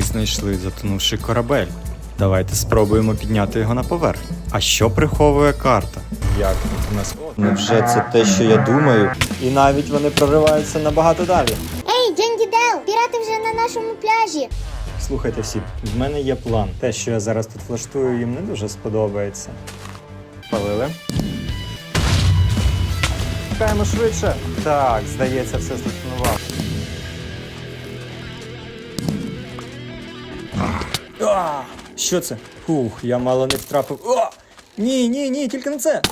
Ми знайшли затонувший корабель. Давайте спробуємо підняти його на поверхню. А що приховує карта? Як у нас? Невже це те, що я думаю? І навіть вони прориваються набагато далі. Ей, Дженді Дел, пірати вже на нашому пляжі. Слухайте всі, в мене є план. Те, що я зараз тут влаштую, їм не дуже сподобається. Палили. Чекаємо швидше. Так, здається, все здетонував. А, що це? Фух, я мало не втрапив. О! Ні, ні, ні, тільки не це.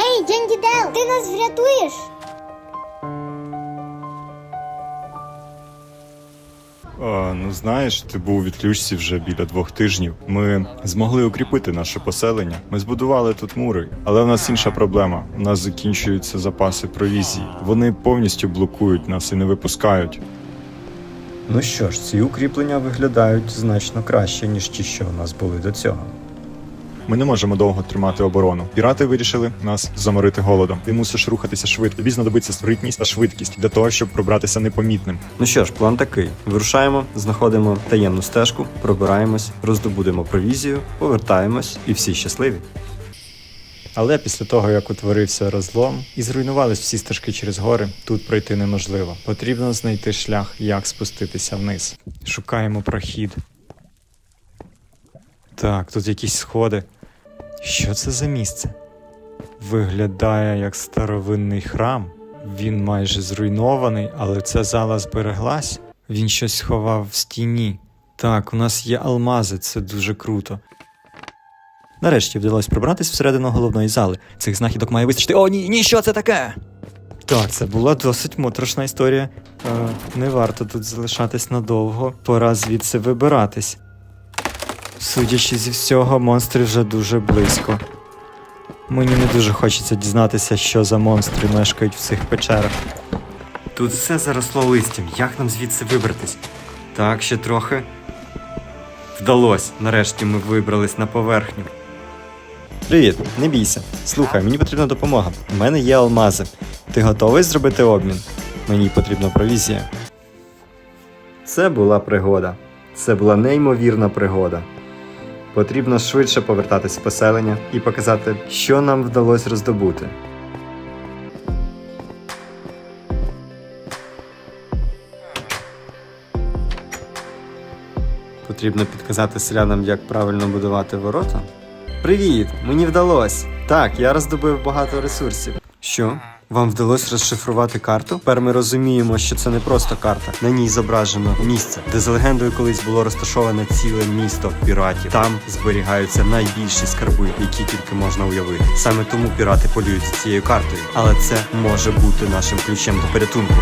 Ей, Дженді Дел, ти нас врятуєш? Ну знаєш, ти був у відключці вже біля двох тижнів. Ми змогли укріпити наше поселення. Ми збудували тут мури, але в нас інша проблема. У нас закінчуються запаси провізії. Вони повністю блокують нас і не випускають. Ну що ж, ці укріплення виглядають значно краще, ніж ті, що у нас були до цього. Ми не можемо довго тримати оборону. Пірати вирішили нас заморити голодом. Ти мусиш рухатися швидко. Тобі знадобиться спритність та швидкість для того, щоб пробратися непомітним. Ну що ж, план такий: вирушаємо, знаходимо таємну стежку, пробираємось, роздобудемо провізію, повертаємось і всі щасливі. Але після того, як утворився розлом і зруйнувались всі стежки через гори, тут пройти неможливо. Потрібно знайти шлях, як спуститися вниз. Шукаємо прохід. Так, тут якісь сходи. Що це за місце? Виглядає як старовинний храм. Він майже зруйнований, але ця зала збереглась. Він щось сховав в стіні. Так, у нас є алмази, це дуже круто. Нарешті вдалося пробратись всередину головної зали. Цих знахідок має вистачити. О, ні, ні, що це таке? Так, це була досить моторошна історія. Е, не варто тут залишатись надовго. Пора звідси вибиратись. Судячи зі всього, монстри вже дуже близько. Мені не дуже хочеться дізнатися, що за монстри мешкають в цих печерах. Тут все заросло листям. Як нам звідси вибратись? Так, ще трохи. Вдалось. Нарешті ми вибрались на поверхню. Привіт, не бійся. Слухай, мені потрібна допомога. У мене є алмази. Ти готовий зробити обмін? Мені потрібна провізія. Це була пригода. Це була неймовірна пригода. Потрібно швидше повертатись в поселення і показати, що нам вдалося роздобути. Потрібно підказати селянам, як правильно будувати ворота. Привіт! Мені вдалося! Так, я роздобив багато ресурсів. Що? Вам вдалося розшифрувати карту? Тепер ми розуміємо, що це не просто карта. На ній зображено місце, де за легендою колись було розташоване ціле місто піратів. Там зберігаються найбільші скарби, які тільки можна уявити. Саме тому пірати полюють за цією картою. Але це може бути нашим ключем до порятунку.